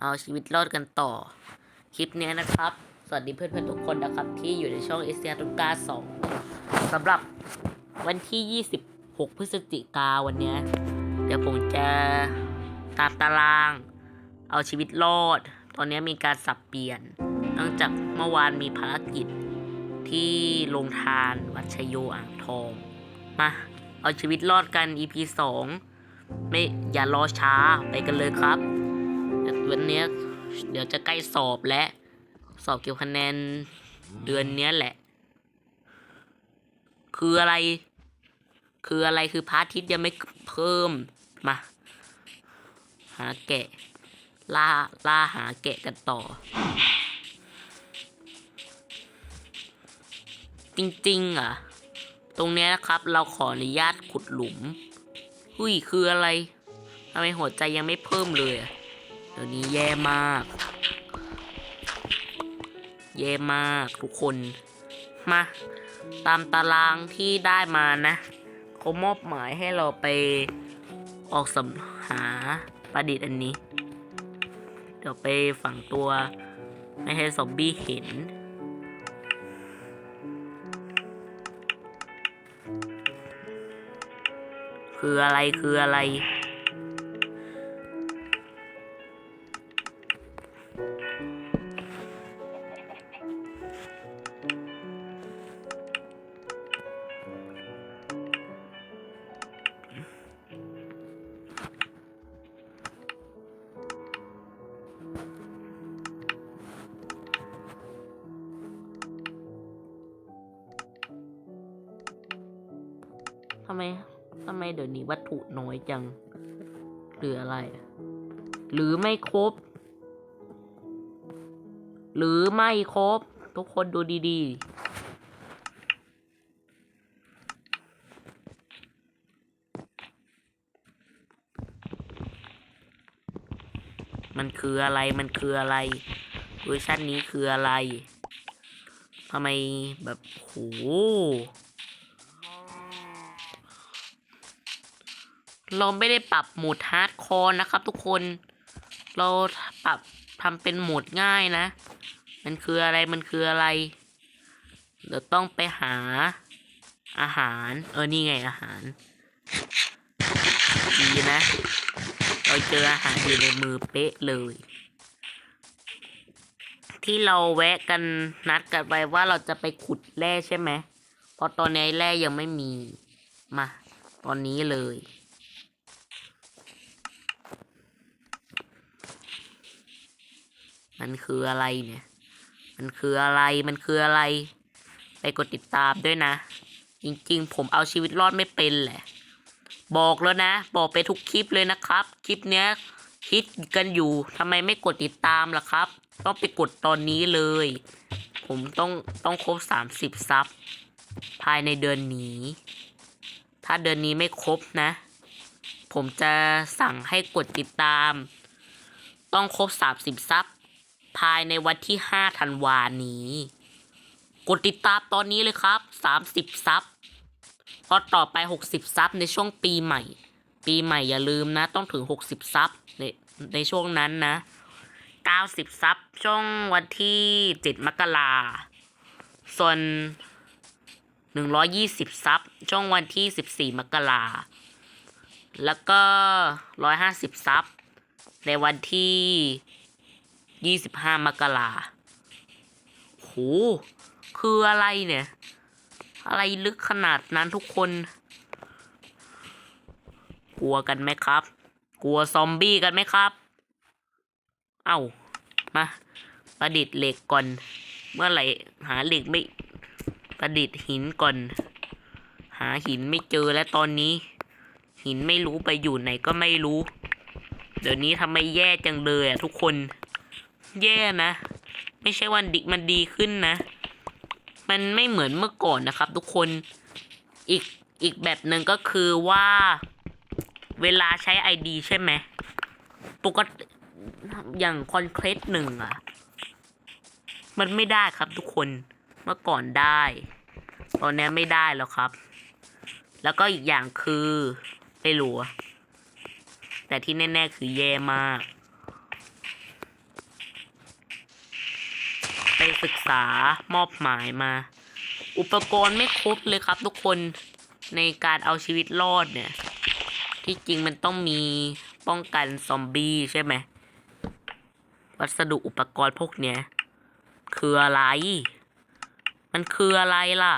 เอาชีวิตรอดกันต่อ คลิปนี้นะครับ สวัสดีเพื่อนๆทุกคนนะครับ ที่อยู่ในช่องเอเชียตุกาสองสำหรับวันที่ 26 พฤศจิกาวันนี้ เดี๋ยวผมจะตามตาราง เอาชีวิตรอด ตอนนี้มีการสับเปลี่ยนเนื่องจากเมื่อวานมีภารกิจที่โรงทานวัชโยอ่างทอง มาเอาชีวิตรอดกัน EP 2 ไม่อย่ารอช้าไปกันเลยครับ วันเนี้เดี๋ยวจะใกล้สอบและสอบเกี่ยวคะแนนเดือนเนี้ยแหละ คืออะไร คืออะไรคือพาระอาทิตยังไม่เพิ่มมา หาแกะ ล่าล่าหาแกะกันต่อ จริงๆอะ ตรงเนี้ยนะครับ เราขออนุญาตขุดหลุม หุยคืออะไรทำไมหัวใจยังไม่เพิ่มเลยอะ เดี๋ยวนี้แย่มาก แย่มากทุกคน มา ตามตารางที่ได้มานะเขามอบหมายให้เราไปออกสำหาประดิษฐ์อันนี้ เดี๋ยวไปฝังตัว ไม่ให้ซอมบี้เห็นคืออะไรคืออะไร ทำไมทำไมเดี๋ยวนี้วัตถุน้อยจัง หรืออะไร หรือไม่ครบ หรือไม่ครบ ทุกคนดูดีๆ มันคืออะไร มันคืออะไร เวอร์ชันนี้คืออะไรทำไมแบบโห เราไม่ได้ปรับโหมดฮาร์ดคอร์นะครับ ทุกคน เราปรับทำเป็นโหมดง่ายนะ มันคืออะไรมันคืออะไร เดี๋ยวต้องไปหาอาหาร เออ นี่ไงอาหาร ดีนะ เราเจออาหารอยู่ในมือเป๊ะเลย ที่เราแวะกันนัดกันไว้ว่าเราจะไปขุดแร่ใช่ไหมเพราะตอนนี้แร่ยังไม่มี มา ตอนนี้เลย มันคืออะไรเนี่ย มันคืออะไรมันคืออะไร ไปกดติดตามด้วยนะ จริงๆ ผมเอาชีวิตรอดไม่เป็นแหละ บอกแล้วนะ บอกไปทุกคลิปเลยนะครับ คลิปเนี้ยคิดกันอยู่ทำไมไม่กดติดตามล่ะครับ ต้องไปกดตอนนี้เลย ผมต้องต้องครบสามสิบซับภายในเดือนนี้ ถ้าเดือนนี้ไม่ครบนะ ผมจะสั่งให้กดติดตาม ต้องครบสามสิบซับ ภายในวันที่ห้าธันวานี้ กดติดตามตอนนี้เลยครับสามสิบซับพอต่อไปหกสิบซับในช่วงปีใหม่ ปีใหม่อย่าลืมนะ ต้องถึงหกสิบซับในในช่วงนั้นนะเก้าสิบซับช่วงวันที่เจ็ดมกราส่วนหนึ่งร้อยี่สิบซับช่วงวันที่สิบสี่มกราแล้วก็ร้อยห้าสิบซับในวันที่ ยี่สิบห้ามกราโห คืออะไรเนี่ย อะไรลึกขนาดนั้นทุกคน กลัวกันไหมครับ กลัวซอมบี้กันไหมครับ เอ้า มาประดิษฐ์เหล็กก่อน เมื่อไหร่หาเหล็กไม่ ประดิษฐ์หินก่อน หาหินไม่เจอแล้วตอนนี้ หินไม่รู้ไปอยู่ไหนก็ไม่รู้ เดี๋ยวนี้ทำไมแย่จังเลยอะทุกคน แย่นะ ไม่ใช่วันดิมันดีขึ้นนะ มันไม่เหมือนเมื่อก่อนนะครับ ทุกคนอีกอีกแบบหนึ่งก็คือว่าเวลาใช้ไอดีใช่ไหมปกติอย่างคอนเครสหนึ่งอะมันไม่ได้ครับทุกคนเมื่อก่อนได้ ตอนนี้ไม่ได้แล้วครับ แล้วก็อีกอย่างคือไม่รู้แต่ที่แน่ ๆ คือแย่มาก ไป ศึกษามอบหมายมา อุปกรณ์ไม่ครบเลยครับทุกคนในการเอาชีวิตรอดเนี่ย ที่จริงมันต้องมีป้องกันซอมบี้ใช่ไหม วัสดุอุปกรณ์พวกเนี้ย คืออะไร มันคืออะไรล่ะ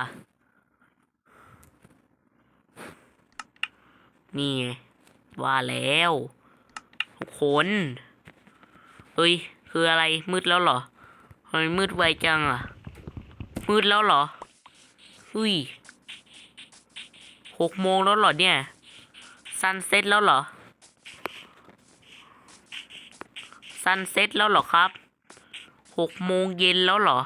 นี่ว่าแล้ว ทุกคน เฮ้ย คืออะไรมืดแล้วเหรอ ทำไมมืดไวจังอะ มืดแล้วเหรออุ้ยหกโมงแล้วเหรอเนี่ย ซันเซ็ตแล้วเหรอ ซันเซ็ตแล้วเหรอครับ หกโมงเย็นแล้วเหรอ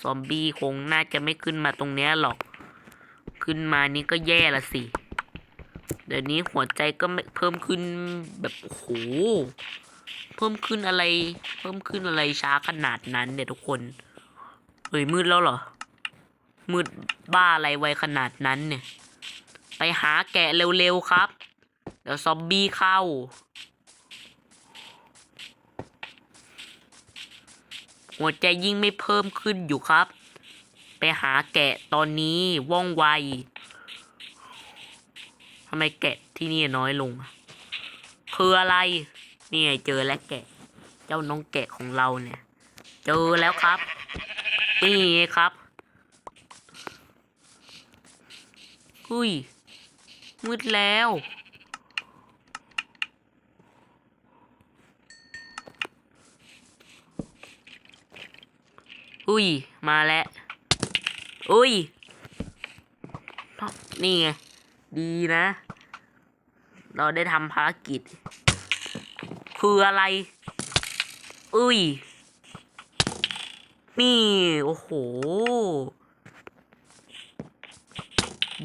ซอมบี้คงน่าจะไม่ขึ้นมาตรงเนี้ยหรอก ขึ้นมานี่ก็แย่ละสิ เดี๋ยวนี้หัวใจก็ไม่เพิ่มขึ้นแบบโอ้โห เพิ่มขึ้นอะไร เพิ่มขึ้นอะไรช้าขนาดนั้นเนี่ยทุกคนเฮ้ยมืดแล้วเหรอ มืดบ้าอะไรไวขนาดนั้นเนี่ย ไปหาแกะเร็วๆครับ เดี๋ยวซอมบี้เข้า หัวใจยิ่งไม่เพิ่มขึ้นอยู่ครับ ไปหาแกะตอนนี้ว่องไวทำไมแกะที่นี่น้อยลง คืออะไร นี่ไงเจอแล้วแกะ เจ้าน้องแกะของเราเนี่ย เจอแล้วครับ นี่ครับหุยมืดแล้ว อุ้ย มาแล้ว อุ้ย นี่ไง ดีนะ เราได้ทำภารกิจ คืออะไร อุ้ย นี่ โอ้โห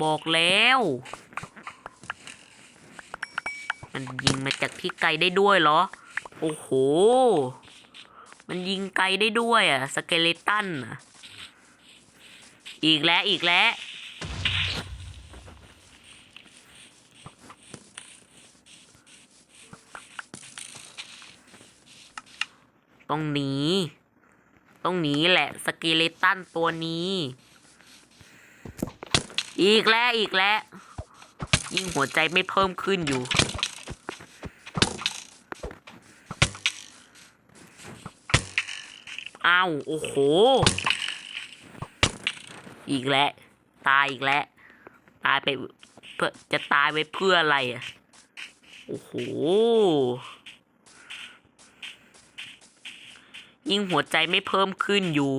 บอกแล้ว มันยิงมาจากที่ไกลได้ด้วยเหรอ โอ้โห มันยิงไกลได้ด้วยอะ สเกเลตันอะ อีกแล้ว อีกแล้ว ต้องหนีต้องหนีแหละสเกเลตันตัวนี้ อีกแล้วอีกแล้ว ยิ่งหัวใจไม่เพิ่มขึ้นอยู่ อ้าว โอ้โห อีกแล้ว ตายอีกแล้ว ตายไปเพื่อจะตายไว้เพื่ออะไรอะ โอ้โห ยิ่งหัวใจไม่เพิ่มขึ้นอยู่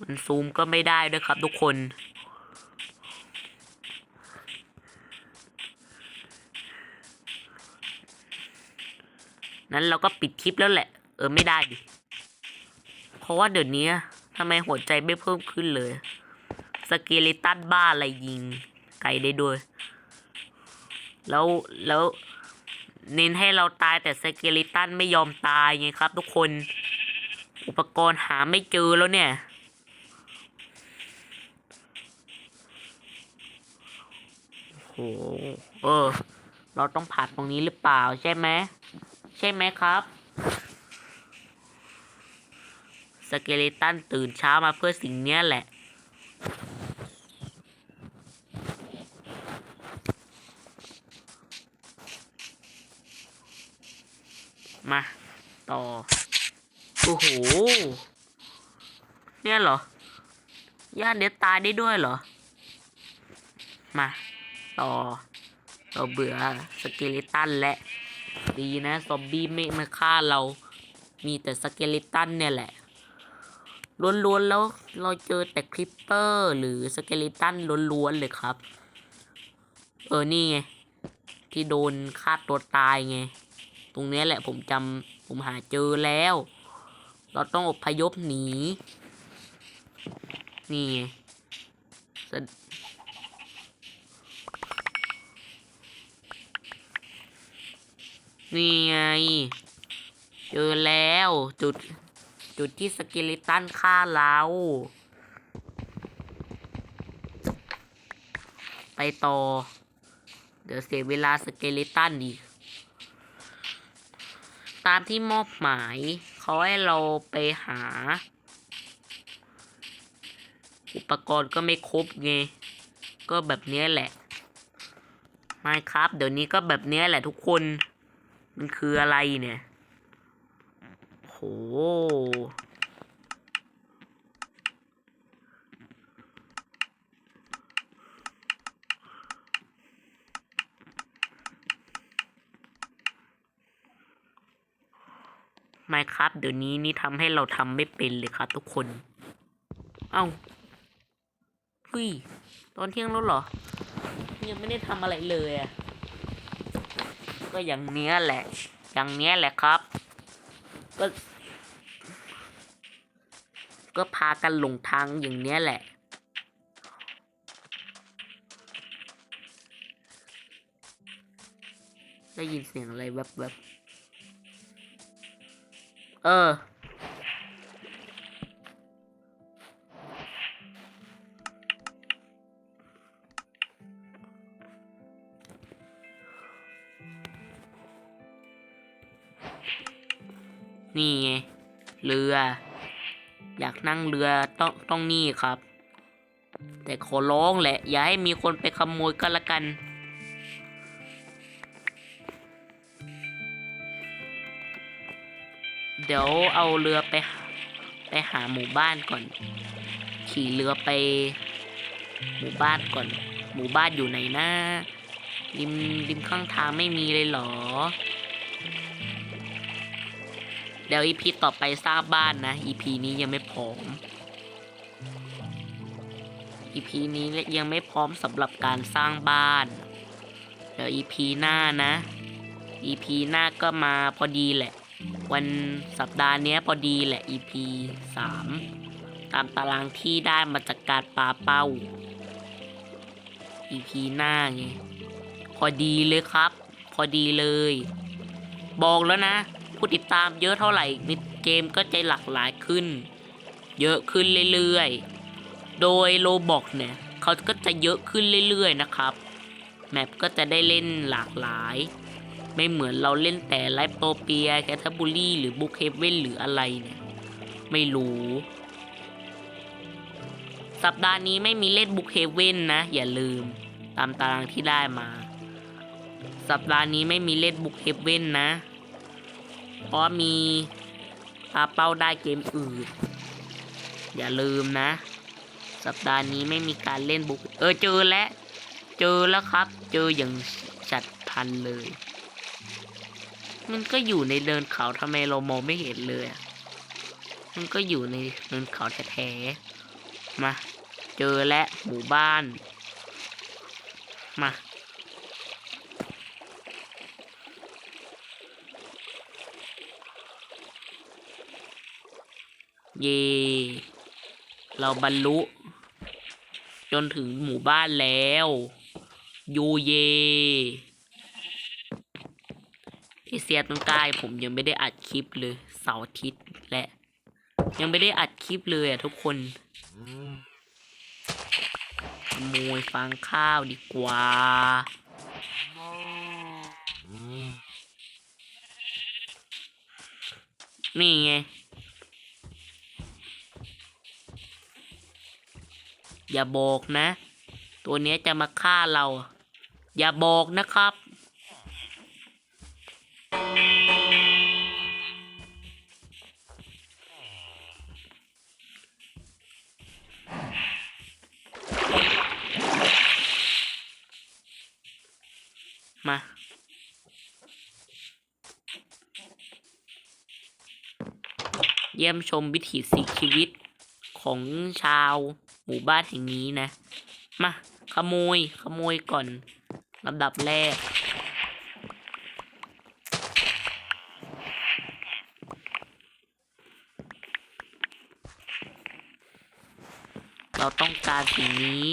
มันซูมก็ไม่ได้ด้วยครับทุกคน นั้นเราก็ปิดคลิปแล้วแหละ เออไม่ได้ดิ เพราะว่าเดี๋ยวนี้ทำไมหัวใจไม่เพิ่มขึ้นเลย สเกเลตันบ้าอะไรยิง ไกลได้ด้วย แล้วแล้ว เน้นให้เราตายแต่สเกเลตันไม่ยอมตายไงครับ ทุกคน อุปกรณ์หาไม่เจอแล้วเนี่ย โอ้เออ เราต้องผ่านตรงนี้หรือเปล่าใช่ไหม ใช่ไหมครับสเกเลตันตื่นเช้ามาเพื่อสิ่งนี้แหละ มา ต่อ โอ้โห เนี่ยเหรอ ย่านเดี๋ยตายได้ด้วยเหรอ มาต่อเราเบื่อสเกเลตันและ ดีนะซอมบี้ไม่มาฆ่าเรา มีแต่สเกเลตันเนี่ยแหละล้วนๆแล้วเราเจอแต่คลิปเปอร์หรือสเกเลตันล้วนๆเลยครับ เออนี่ไง ที่โดนฆ่าตัวตายไง ตรงนี้แหละผมจำผมหาเจอแล้ว เราต้องอพยพหนี นี่ไงนี่ไง เจอแล้วจุด จุดที่สเกลิตันฆ่าเรา ไปต่อ เดี๋ยวเสียเวลาสเกลิตันอีก ตามที่มอบหมาย เขาให้เราไปหา อุปกรณ์ก็ไม่ครบไง ก็แบบเนี้ยแหละไม่ครับ เดี๋ยวนี้ก็แบบเนี้ยแหละทุกคน มันคืออะไรเนี่ย โห ไม่ครับ เดี๋ยวนี้นี่ทำให้เราทำไม่เป็นเลยครับทุกคน เอ้า ฮ้ยตอนเที่ยงแล้วเหรอ ยังไม่ได้ทำอะไรเลยอะก็อย่างเนี้ยแหละ อย่างเนี้ยแหละครับ ก็ ก็พากันหลงทางอย่างเนี้ยแหละ ได้ยินเสียงอะไรแวบๆ เออ นี่ไงเรือ อยากนั่งเรือต้องต้องนี่ครับ แต่ขอร้องแหละ อย่าให้มีคนไปขโมยก็แล้วกัน เดี๋ยวเอาเรือไป ไปหาหมู่บ้านก่อน ขี่เรือไป หมู่บ้านก่อน หมู่บ้านอยู่ไหนนะริมริมข้างทางไม่มีเลยเหรอ เดี๋ยวอีพีต่อไปสร้างบ้านนะอีพีนี้ยังไม่พร้อมอีพีนี้ยังไม่พร้อมสำหรับการสร้างบ้าน เดี๋ยวอีพีหน้านะอีพีหน้าก็มาพอดีแหละ วันสัปดาห์นี้พอดีแหละ EP สามตามตารางที่ได้มาจากการปาเป้า EP หน้าไงพอดีเลยครับ พอดีเลย บอกแล้วนะ ผู้ติดตามเยอะเท่าไหร่ในเกมก็จะหลากหลายขึ้น เยอะขึ้นเรื่อยๆ โดยโลบอกเนี่ยเขาก็จะเยอะขึ้นเรื่อยๆนะครับ แมปก็จะได้เล่นหลากหลาย ไม่เหมือนเราเล่นแต่ไลฟ์โตเปียแคทบุรีหรือบุคเฮเว่นหรืออะไรเนี่ย ไม่รู้ สัปดาห์นี้ไม่มีเล่นบุคเฮเว่นนะ อย่าลืมตามตารางที่ได้มา สัปดาห์นี้ไม่มีเล่นบุคเฮเว่นนะ เพราะมีปาเป้าได้เกมอื่น อย่าลืมนะ สัปดาห์นี้ไม่มีการเล่นบุก เออเจอแล้ว เจอแล้วครับ เจออย่างจัดพันเลย มันก็อยู่ในเดินเขาทำไมเรามองไม่เห็นเลย มันก็อยู่ในเดินเขาแท้ๆมา เจอแล้วหมู่บ้าน มา เย่เราบรรลุ จนถึงหมู่บ้านแล้ว ยูเยเอเชียตรงกายผมยังไม่ได้อัดคลิปเลยเสาร์อาทิตย์และ ยังไม่ได้อัดคลิปเลยอะทุกคนขโมยฟางข้าวดีกว่านี่ไง อย่าบอกนะ ตัวเนี้ยจะมาฆ่าเรา อย่าบอกนะครับ มา เยี่ยมชมวิถีชีวิตของชาว หมู่บ้านแห่งนี้นะ มาขโมยขโมยก่อนลำดับแรก เราต้องการสิ่งนี้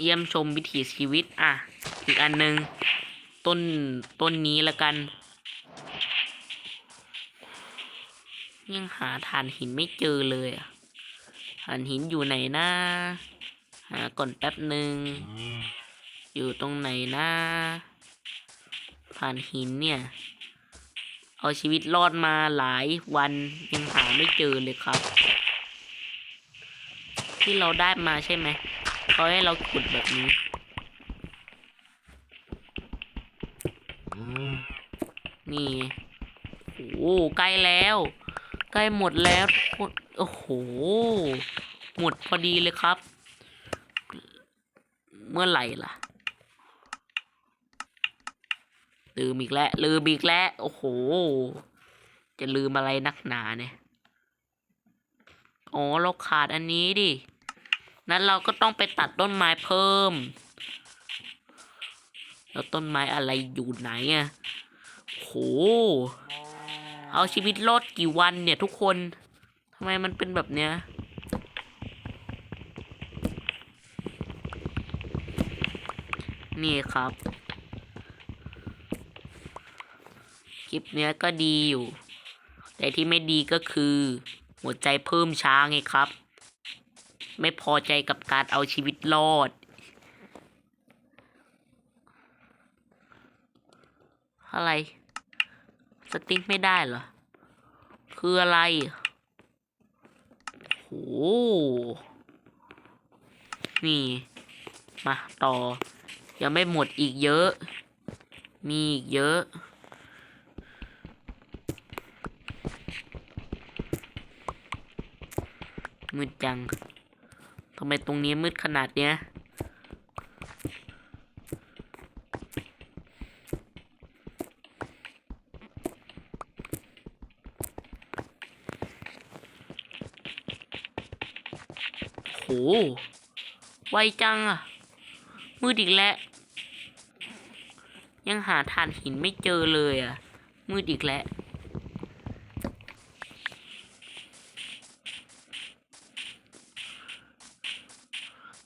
เยี่ยมชมวิถีชีวิต อะ อีกอันหนึ่งต้นต้นนี้ละกัน ยังหาฐานหินไม่เจอเลยอะฐานหินอยู่ไหนนะหาก่อนแป๊บหนึ่งอยู่ตรงไหนนะผ่านหินเนี่ย เอาชีวิตรอดมาหลายวันยังหาไม่เจอเลยครับ ที่เราได้มาใช่ไหมเขาให้เราขุดแบบนี้นี่ไงโอ้โหใกล้แล้ว ใกล้หมดแล้วโอ้โห หมดพอดีเลยครับ เมื่อไหร่ล่ะลืมอีกแล้วลืมอีกแล้วโอ้โห จะลืมอะไรนักหนาเนี่ยอ๋อเราขาดอันนี้ดิ นั้นเราก็ต้องไปตัดต้นไม้เพิ่ม แล้วต้นไม้อะไรอยู่ไหนอะโห เอาชีวิตรอดกี่วันเนี่ยทุกคนทำไมมันเป็นแบบเนี้ยนี่ครับ คลิปเนี้ยก็ดีอยู่ แต่ที่ไม่ดีก็คือ หัวใจเพิ่มช้าไงครับ ไม่พอใจกับการเอาชีวิตรอด อะไร สติ๊กไม่ได้เหรอ คืออะไร โห นี่ มาต่อ ยังไม่หมดอีกเยอะ มีอีกเยอะ มืดจัง ทำไมตรงนี้มืดขนาดเนี้ย โห ไวจังอะมืดอีกแล้ว ยังหาฐานหินไม่เจอเลยอะมืดอีกแล้ว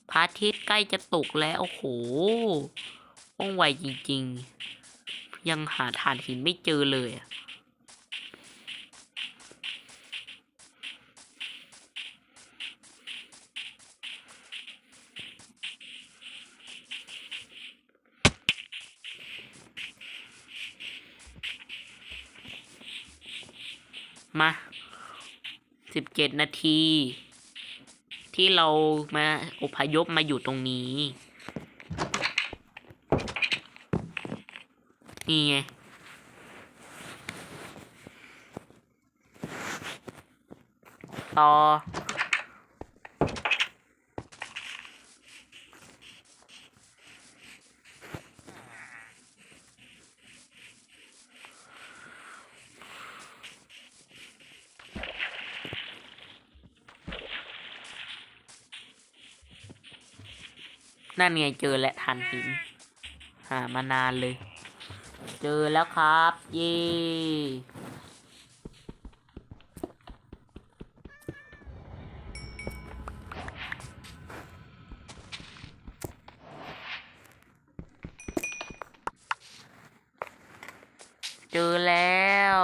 พระอาทิตย์ใกล้จะตกแล้ว โอ้โหว่องไวจริง ๆ ยังหาฐานหินไม่เจอเลยอะ มาสิบเจ็ดนาที ที่เรามาอพยพมาอยู่ตรงนี้ นี่ไงต่อ นั่นไงเจอและทันหินหามานานเลย เจอแล้วครับ เย่เจอแล้ว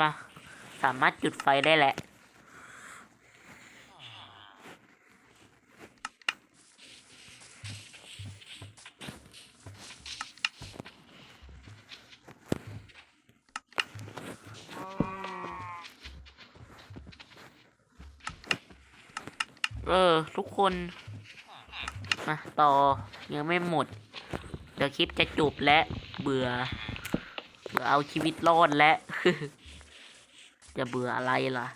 มา สามารถจุดไฟได้แหละ เออ ทุกคน มา ต่อ ยังไม่หมด เดี๋ยวคลิปจะจบและ เบื่อ เบื่อเอาชีวิตรอดและ จะเบื่ออะไรล่ะ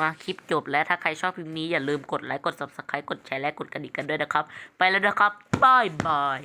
มาคลิปจบแล้วถ้าใครชอบคลิปนี้อย่าลืมกดไลค์ กด subscribe กดแชร์และกดกระดิ่งกันด้วยนะครับ ไปแล้วนะครับบายบาย